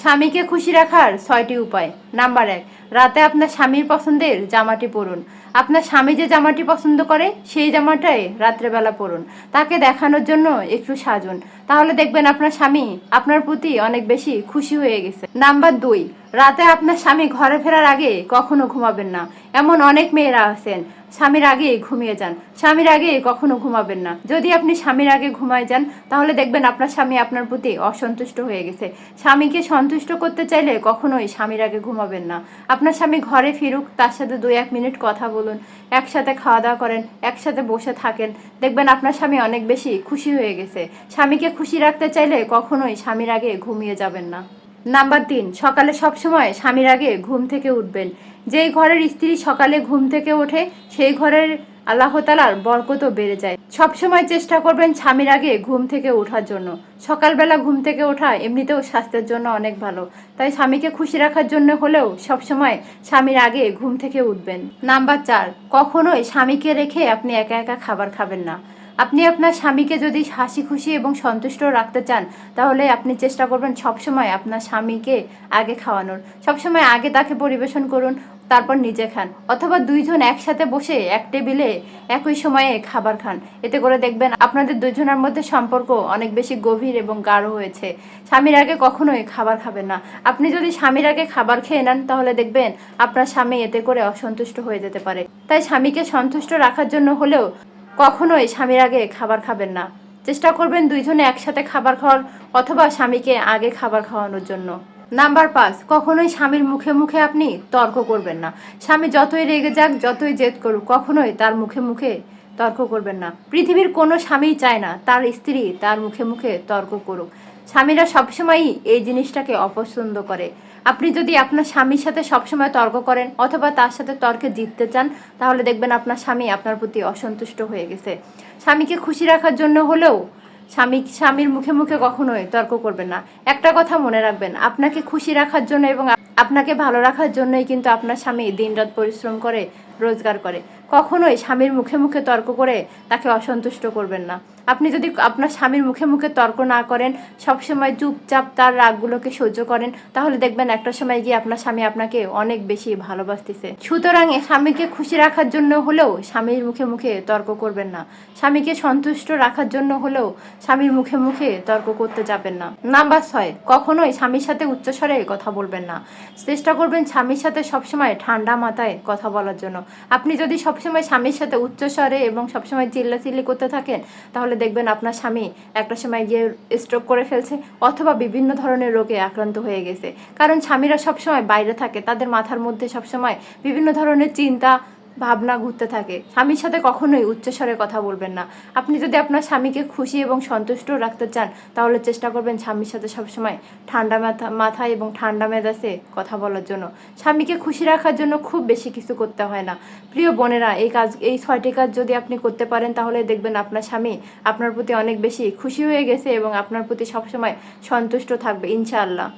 স্বামীকে খুশি রাখার ছয়টি উপায়। নাম্বার এক, রাতে আপনার স্বামীর পছন্দের জামাটি পরুন। আপনার স্বামী যে জামাটি পছন্দ করে, সেই জামাটাই রাত্রেবেলা পরুন। তাকে দেখানোর জন্য একটু সাজুন। তাহলে দেখবেন আপনার স্বামী আপনার প্রতি অনেক বেশি খুশি হয়ে গেছে। নাম্বার দুই, রাতে আপনার স্বামী ঘরে ফেরার আগে কখনো ঘুমাবেন না। এমন অনেক মেয়েরা আছেন, স্বামীর আগে ঘুমিয়ে যান। স্বামীর আগে কখনো ঘুমাবেন না। যদি আপনি স্বামীর আগে ঘুমায় যান, তাহলে দেখবেন আপনার স্বামী আপনার প্রতি অসন্তুষ্ট হয়ে গেছে। স্বামীকে সন্তুষ্ট করতে চাইলে কখনোই স্বামীর আগে ঘুমাবেন না। আপনার স্বামী ঘরে ফিরুক, তার সাথে দুই এক মিনিট কথা বলুন, একসাথে খাওয়া দাওয়া করেন, একসাথে বসে থাকেন। দেখবেন আপনার স্বামী অনেক বেশি খুশি হয়ে গেছে। স্বামীকে খুশি রাখতে চাইলে কখনোই স্বামীর আগে ঘুমিয়ে যাবেন না। নাম্বার তিন, সকালে সবসময় স্বামীর আগে ঘুম থেকে উঠবেন। যেই ঘরের স্ত্রী সকালে ঘুম থেকে ওঠে, সেই ঘরের আল্লাহ তালার বরকতও বেড়ে যায়। সবসময় চেষ্টা করবেন স্বামীর আগে ঘুম থেকে ওঠার জন্য। সকালবেলা ঘুম থেকে ওঠা এমনিতেও স্বাস্থ্যের জন্য অনেক ভালো। তাই স্বামীকে খুশি রাখার জন্য হলেও সবসময় স্বামীর আগে ঘুম থেকে উঠবেন। নাম্বার চার, কখনোই স্বামীকে রেখে আপনি একা একা খাবার খাবেন না। আপনি আপনার স্বামীকে যদি হাসি খুশি এবং সন্তুষ্ট রাখতে চান, তাহলে আপনি চেষ্টা করবেন সবসময় আপনার স্বামীকে আগে খাওয়ানোর। সবসময় আগে তাকে পরিবেশন করুন। তারপর নিজে খান। অথবা দুইজন একসাথে বসে এক টেবিলে একই সময়ে খাবার খান। এতে করে দেখবেন আপনাদের দুজনের মধ্যে সম্পর্ক অনেক বেশি গভীর এবং গাঢ় হয়েছে। স্বামীর আগে কখনোই খাবার খাবেন না। আপনি যদি স্বামীর আগে খাবার খেয়ে নেন, তাহলে দেখবেন আপনার স্বামী এতে করে অসন্তুষ্ট হয়ে যেতে পারে। তাই স্বামীকে সন্তুষ্ট রাখার জন্য হলেও কখনোই স্বামীর আগে খাবার খাবেন না। চেষ্টা করবেন দুইজনে একসাথে খাবার খাওয়ার অথবা স্বামীকে আগে খাবার খাওয়ানোর জন্য। নাম্বার পাঁচ, কখনোই স্বামীর মুখে মুখে আপনি তর্ক করবেন না। স্বামী যতই রেগে যাক, যতই জেদ করুক, কখনোই তার মুখে মুখে তর্ক করবেন না। পৃথিবীর কোনো স্বামী চায় না তার স্ত্রী তার মুখে মুখে তর্ক করুক। স্বামীরা সবসময়ই এই জিনিসটাকে অপছন্দ করে। আপনি যদি আপনার স্বামীর সাথে সবসময় তর্ক করেন অথবা তার সাথে তর্কে জিততে চান, তাহলে দেখবেন আপনার স্বামী আপনার প্রতি অসন্তুষ্ট হয়ে গেছে। স্বামীকে খুশি রাখার জন্য হলেও স্বামী, স্বামীর মুখে মুখে কখনোই তর্ক করবেন না। একটা কথা মনে রাখবেন, আপনাকে খুশি রাখার জন্য এবং আপনাকে ভালো রাখার জন্যই কিন্তু আপনার স্বামী দিনরাত পরিশ্রম করে রোজগার করে। কখনোই স্বামীর মুখে মুখে তর্ক করে তাকে অসন্তুষ্ট করবেন না। আপনি যদি আপনার স্বামীর মুখে মুখে তর্ক না করেন, সবসময় চুপচাপ তার রাগগুলোকে সহ্য করেন, তাহলে দেখবেন একটা সময় গিয়ে আপনার স্বামী আপনাকে অনেক বেশি ভালোবাসতেছে। সুতরাং স্বামীকে খুশি রাখার জন্য হলেও স্বামীর মুখে মুখে তর্ক করবেন না। স্বামীকে সন্তুষ্ট রাখার জন্য হলেও স্বামীর মুখে মুখে তর্ক করতে যাবেন না। নাম্বার ছয়, কখনোই স্বামীর সাথে উচ্চস্বরে কথা বলবেন না। চেষ্টা করবেন স্বামীর সাথে সবসময় ঠান্ডা মাথায় কথা বলার জন্য। আপনি যদি সবসময় স্বামীর সাথে উচ্চস্বরে এবং সবসময় চিল্লাচিল্লি করতে থাকেন, তাহলে দেখবেন আপনার স্বামী একটা সময় গিয়ে স্ট্রোক করে ফেলছে অথবা বিভিন্ন ধরনের রোগে আক্রান্ত হয়ে গেছে। কারণ স্বামীরা সবসময় বাইরে থাকে, তাদের মাথার মধ্যে সবসময় বিভিন্ন ধরনের চিন্তা ভাবনা ঘুরতে থাকে। স্বামীর সাথে কখনোই উচ্চস্বরে কথা বলবেন না। আপনি যদি আপনার স্বামীকে খুশি এবং সন্তুষ্ট রাখতে চান, তাহলে চেষ্টা করবেন স্বামীর সাথে সবসময় ঠান্ডা মাথা, মাথায় এবং ঠান্ডা মেজাজে কথা বলার জন্য। স্বামীকে খুশি রাখার জন্য খুব বেশি কিছু করতে হয় না। প্রিয় বোনেরা, এই কাজ, এই ছয়টি কাজ যদি আপনি করতে পারেন, তাহলে দেখবেন আপনার স্বামী আপনার প্রতি অনেক বেশি খুশি হয়ে গেছে এবং আপনার প্রতি সবসময় সন্তুষ্ট থাকবে, ইনশাআল্লাহ।